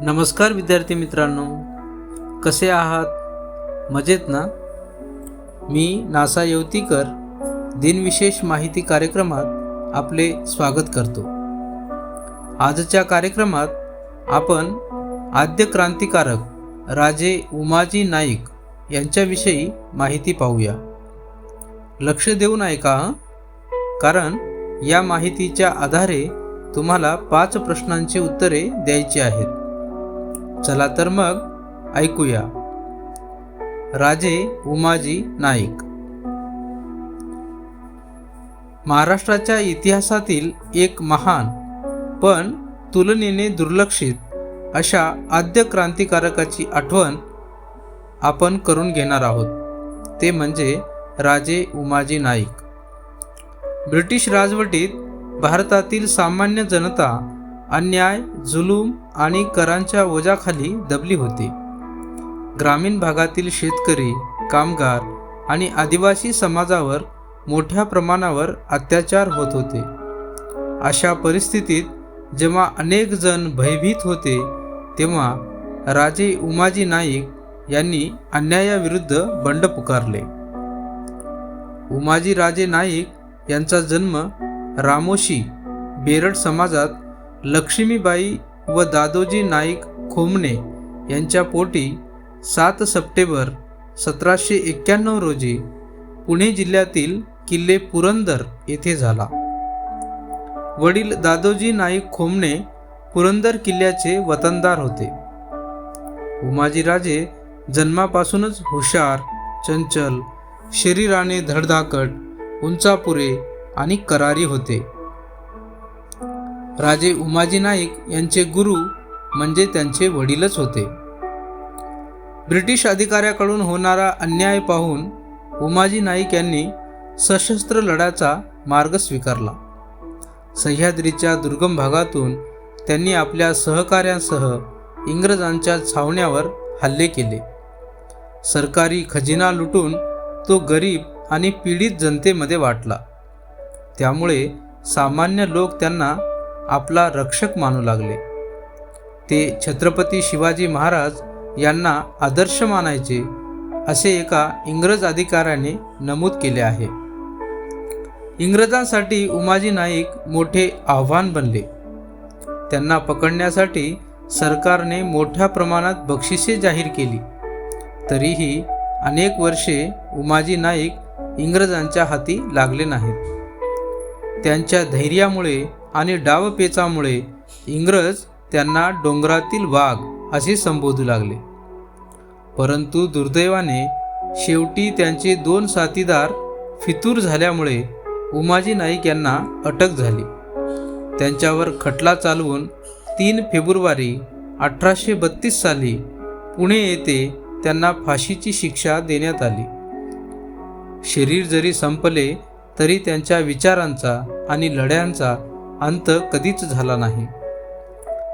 नमस्कार विद्यार्थी मित्रांनो. कसे आहात? मजेत ना? मी नासा येवतीकर दिनविशेष माहिती कार्यक्रमात आपले स्वागत करतो. आजच्या कार्यक्रमात आपण आद्य क्रांतिकारक राजे उमाजी नाईक यांच्याविषयी माहिती पाहूया. लक्ष देऊन ऐका कारण या माहितीच्या आधारे तुम्हाला पाच प्रश्नांची उत्तरे द्यायची आहेत. चला तर मग ऐकूया. राजे उमाजी नाईक. महाराष्ट्राच्या इतिहासातील एक महान पण तुलनेने दुर्लक्षित अशा आद्य क्रांतिकारकाची आठवण आपण करून घेणार आहोत. ते म्हणजे राजे उमाजी नाईक. ब्रिटिश राजवटीत भारतातील सामान्य जनता अन्याय जुलूम आणि करांच्या ओझ्याखाली दबली होती. ग्रामीण भागातील शेतकरी कामगार आणि आदिवासी समाजावर मोठ्या प्रमाणावर अत्याचार होत होते. अशा परिस्थितीत जेव्हा अनेक जण भयभीत होते तेव्हा राजे उमाजी नाईक यांनी अन्यायाविरुद्ध बंड पुकारले. उमाजी राजे नाईक यांचा जन्म रामोशी बेरड समाजात लक्ष्मीबाई व दादोजी नाईक खोमणे यांच्या पोटी सात सप्टेंबर सतराशे एक्क्याण्णव रोजी पुणे जिल्ह्यातील किल्ले पुरंदर येथे झाला. वडील दादोजी नाईक खोमणे पुरंदर किल्ल्याचे वतनदार होते. उमाजीराजे जन्मापासूनच हुशार चंचल शरीराने धडधाकट उंचापुरे आणि करारी होते. राजे उमाजी नाईक यांचे गुरु म्हणजे त्यांचे वडीलच होते. ब्रिटिश अधिकाऱ्याकडून होणारा अन्याय पाहून उमाजी नाईक यांनी सशस्त्र लढ्याचा मार्ग स्वीकारला. सह्याद्रीच्या दुर्गम भागातून त्यांनी आपल्या सहकाऱ्यांसह इंग्रजांच्या छावण्यावर हल्ले केले. सरकारी खजिना लुटून तो गरीब आणि पीडित जनतेमध्ये वाटला. त्यामुळे सामान्य लोक त्यांना आपला रक्षक मानू लागले. ते छत्रपती शिवाजी महाराज यांना आदर्श मानायचे असे एका इंग्रज अधिकाऱ्याने नमूद केले आहे. इंग्रजांसाठी उमाजी नाईक मोठे आव्हान बनले. त्यांना पकडण्यासाठी सरकारने मोठ्या प्रमाणात बक्षिसे जाहीर केली. तरीही अनेक वर्षे उमाजी नाईक इंग्रजांच्या हाती लागले नाहीत. त्यांच्या धैर्यामुळे आणि डावपेचामुळे इंग्रज त्यांना डोंगरातील वाघ असे संबोधू लागले. परंतु दुर्दैवाने शेवटी त्यांचे दोन साथीदार फितूर झाल्यामुळे उमाजी नाईक यांना अटक झाली. त्यांच्यावर खटला चालवून तीन फेब्रुवारी अठराशे बत्तीस साली पुणे येथे त्यांना फाशीची शिक्षा देण्यात आली. शरीर जरी संपले तरी त्यांच्या विचारांचा आणि लढ्यांचा अंत कधीच झाला नाही.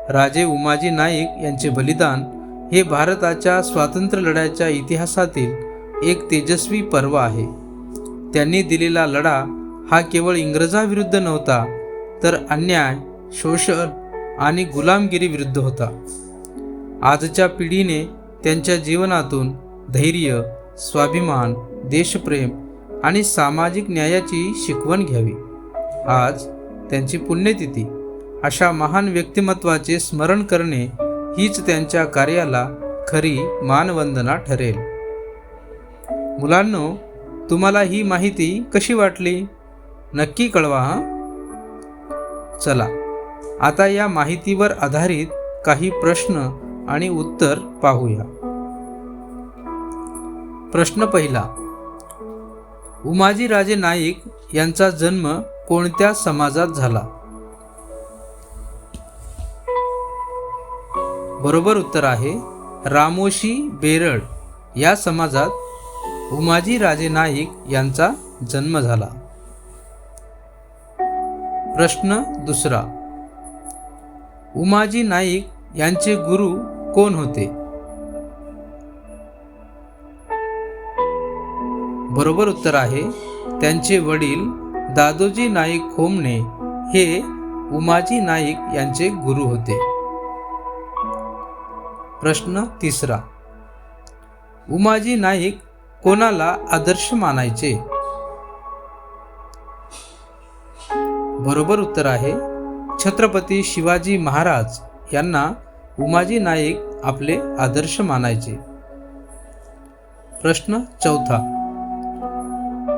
राजे उमाजी नाईक यांचे बलिदान हे भारताच्या स्वातंत्र्य लढ्याच्या इतिहासातील एक तेजस्वी पर्व आहे. त्यांनी दिलेला लढा हा केवळ इंग्रजाविरुद्ध नव्हता तर अन्याय शोषण आणि गुलामगिरीविरुद्ध होता. आजच्या पिढीने त्यांच्या जीवनातून धैर्य स्वाभिमान देशप्रेम आणि सामाजिक न्यायाची शिकवण घ्यावी. आज त्यांची पुण्यतिथी. अशा महान व्यक्तिमत्वाचे स्मरण करणे हीच त्यांच्या कार्याला खरी मानवंदना ठरेल. मुलांनो तुम्हाला ही माहिती कशी वाटली? नक्की कळवा हां? चला आता या माहितीवर आधारित काही प्रश्न आणि उत्तर पाहूया. प्रश्न पहिला उमाजीराजे नाईक यांचा जन्म कोणत्या समाजात झाला? बरोबर उत्तर आहे रामोशी बेरड या समाजात उमाजी राजे नाईक यांचा जन्म झाला. प्रश्न दुसरा. उमाजी नाईक यांचे गुरु कोण होते? बरोबर उत्तर आहे त्यांचे वडील दादोजी नाईक खोमणे हे उमाजी नाईक यांचे गुरु होते. प्रश्न तिसरा. उमाजी नाईक कोणाला आदर्श मानायचे? बरोबर उत्तर आहे छत्रपती शिवाजी महाराज यांना उमाजी नाईक आपले आदर्श मानायचे. प्रश्न चौथा.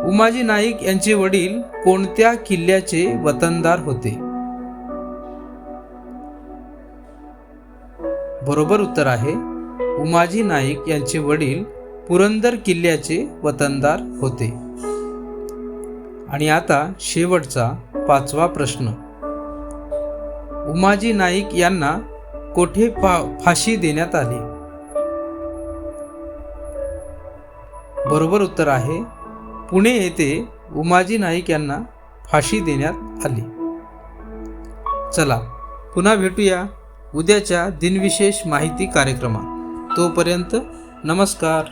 उमाजी नाईक यांचे वडील कोणत्या किल्ल्याचे वतनदार होते? बरोबर उत्तर आहे उमाजी नाईक यांचे वडील पुरंदर किल्ल्याचे वतनदार होते. आणि आता शेवटचा पाचवा प्रश्न. उमाजी नाईक यांना कोठे फा फाशी देण्यात आली? बरोबर उत्तर आहे पुणे येथे उमाजी नाईक यांना फाशी देण्यात आली. चला पुन्हा भेटूया उद्याच्या दिनविशेष माहिती कार्यक्रमात. तोपर्यंत नमस्कार.